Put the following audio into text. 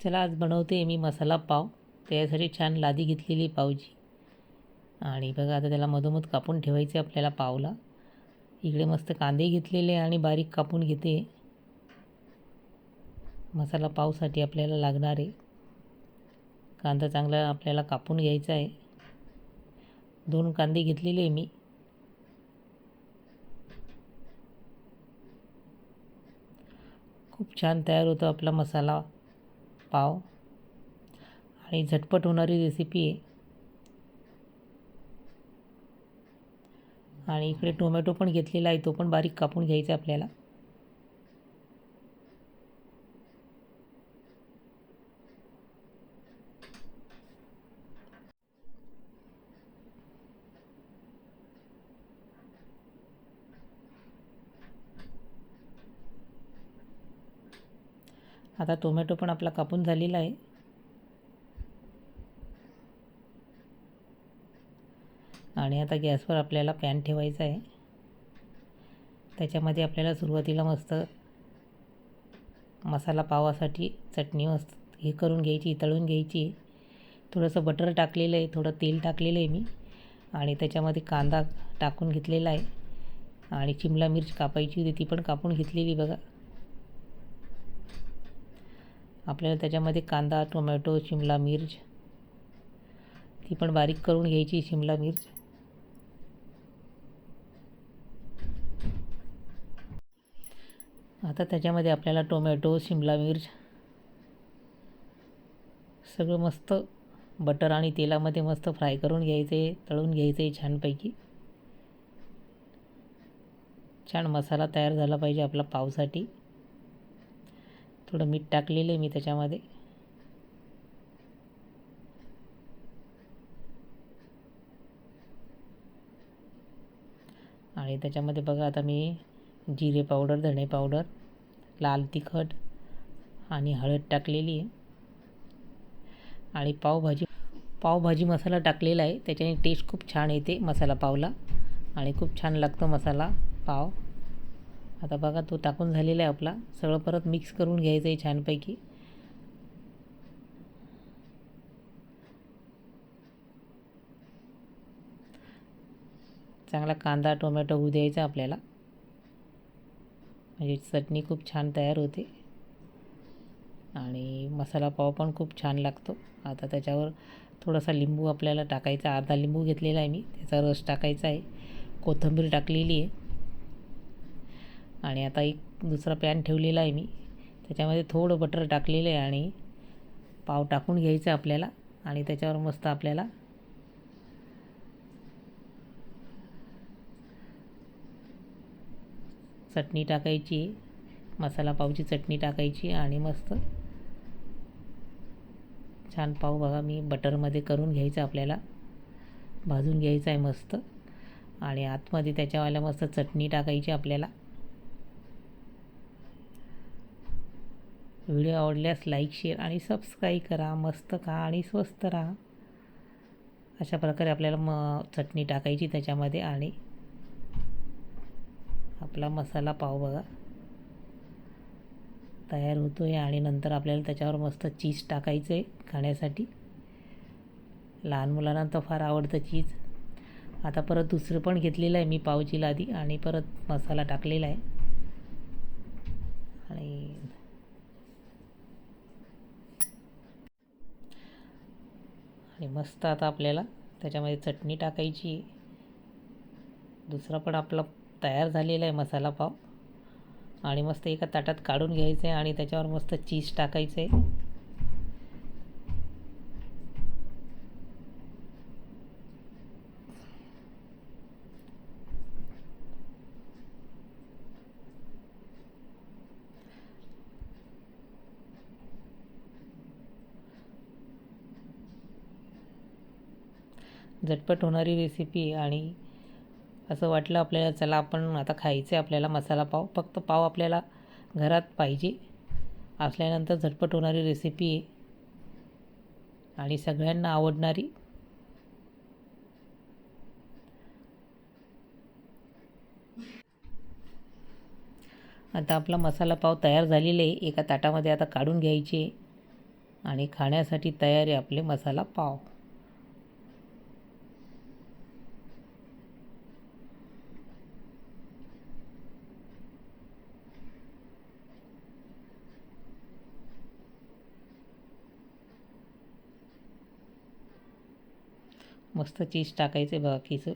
चला आज बनवते मी मसाला पाव. त्यासाठी छान लादी घेतलेली पावची आणि बघा आता त्याला मधोमध कापून ठेवायचे आपल्याला पावला. इकडे मस्त कांदे घेतलेले आणि बारीक कापून घेते. मसाला पावसाठी आपल्याला लागणार आहे. कांदा चांगला आपल्याला कापून घ्यायचा आहे. दोन कांदे घेतलेले आहे मी. खूप छान तयार होतो आपला मसाला. पाव. आणि झटपट होणारी रेसिपी आहे. आणि इकडे टोमॅटो पण घेतलेला आहे तो पण बारीक कापून घ्यायचा आपल्याला. आता टोमॅटो पण आपला कापून झालेला आहे. आणि आता गॅसवर आपल्याला पॅन ठेवायचा आहे. त्याच्यामध्ये आपल्याला सुरुवातीला मस्त मसाला पावासाठी चटणी मस्त हे करून घ्यायची तळून घ्यायची. थोडंसं बटर टाकलेलं आहे थोडं तेल टाकलेलं आहे मी. आणि त्याच्यामध्ये कांदा टाकून घेतलेला आहे. आणि शिमला मिर्च कापायची होती ती पण कापून घेतलेली बघा. आपल्याला त्याच्यामध्ये कांदा टोमॅटो शिमला मिर्च. ती पण बारीक करून घ्यायची शिमला मिर्च. आता त्याच्यामध्ये आपल्याला टोमॅटो शिमला मिर्च. सगळं मस्त बटर आणि तेलामध्ये मस्त फ्राय करून घ्यायचे तळून घ्यायचे छानपैकी. छान मसाला तयार झाला पाहिजे आपला पावसाठी. थोडं मीठ टाकलेलं आहे मी त्याच्यामध्ये. आणि त्याच्यामध्ये बघा आता मी जिरे पावडर धणे पावडर लाल तिखट आणि हळद टाकलेली आहे. आणि पावभाजी पावभाजी मसाला टाकलेला आहे. त्याच्याने टेस्ट खूप छान येते मसाला पावला. आणि खूप छान लागतो मसाला पाव. आता बघा तो टाकून झालेला आहे आपला. सगळं परत मिक्स करून घ्यायचं आहे छानपैकी. चांगला कांदा टोमॅटो होऊ द्यायचा आपल्याला. म्हणजे चटणी खूप छान तयार होते. आणि मसाला पाव पण खूप छान लागतो. आता त्याच्यावर थोडासा लिंबू आपल्याला टाकायचा. अर्धा लिंबू घेतलेला आहे मी. त्याचा रस टाकायचा आहे. कोथिंबीर टाकलेली आहे. आणि आता एक दुसरा पॅन ठेवलेला आहे मी. त्याच्यामध्ये थोडं बटर टाकलेलं आहे आणि पाव टाकून घ्यायचं आपल्याला आणि त्याच्यावर मस्त आपल्याला चटणी टाकायची मसाला पावची चटणी टाकायची आणि मस्त छान पाव बघा मी बटरमध्ये करून घ्यायचं आपल्याला. भाजून घ्यायचं आहे मस्त आणि आतमध्ये त्याच्यावाल्या मस्त चटणी टाकायची आपल्याला. व्हिडिओ आवडल्यास लाईक शेअर आणि सबस्क्राईब करा. मस्त खा आणि स्वस्त राहा. अशा प्रकारे आपल्याला म चटणी टाकायची त्याच्यामध्ये आणि आपला मसाला पाव बघा. तयार होतो आहे आणि नंतर आपल्याला त्याच्यावर मस्त चीज टाकायचं आहे खाण्यासाठी. लहान मुलांना तर फार आवडतं चीज. आता परत दुसरं पण घेतलेलं आहे मी पावची लादी आणि परत मसाला टाकलेला आहे. आणि आणि मस्त आता आपल्याला. त्याच्यामध्ये चटणी टाकायची. दुसरा पण आपला तयार झालेला आहे मसाला पाव. आणि मस्त एका ताटात काढून घ्यायचं आहे आणि त्याच्यावर मस्त चीज टाकायचं आहे झटपट होणारी रेसिपी आणि असं वाटलं आपल्याला चला आपण आता खायचं आहे आपल्याला मसाला पाव. फक्त पाव आपल्याला घरात पाहिजे. असल्यानंतर झटपट होणारी रेसिपी आहे आणि सगळ्यांना आवडणारी आता आपला मसाला पाव तयार झालेला आहे. एका ताटामध्ये आता काढून घ्यायचे आणि खाण्यासाठी तयार आहे आपले मसाला पाव. मस्त चीज टाकायचं बघा बाकीचं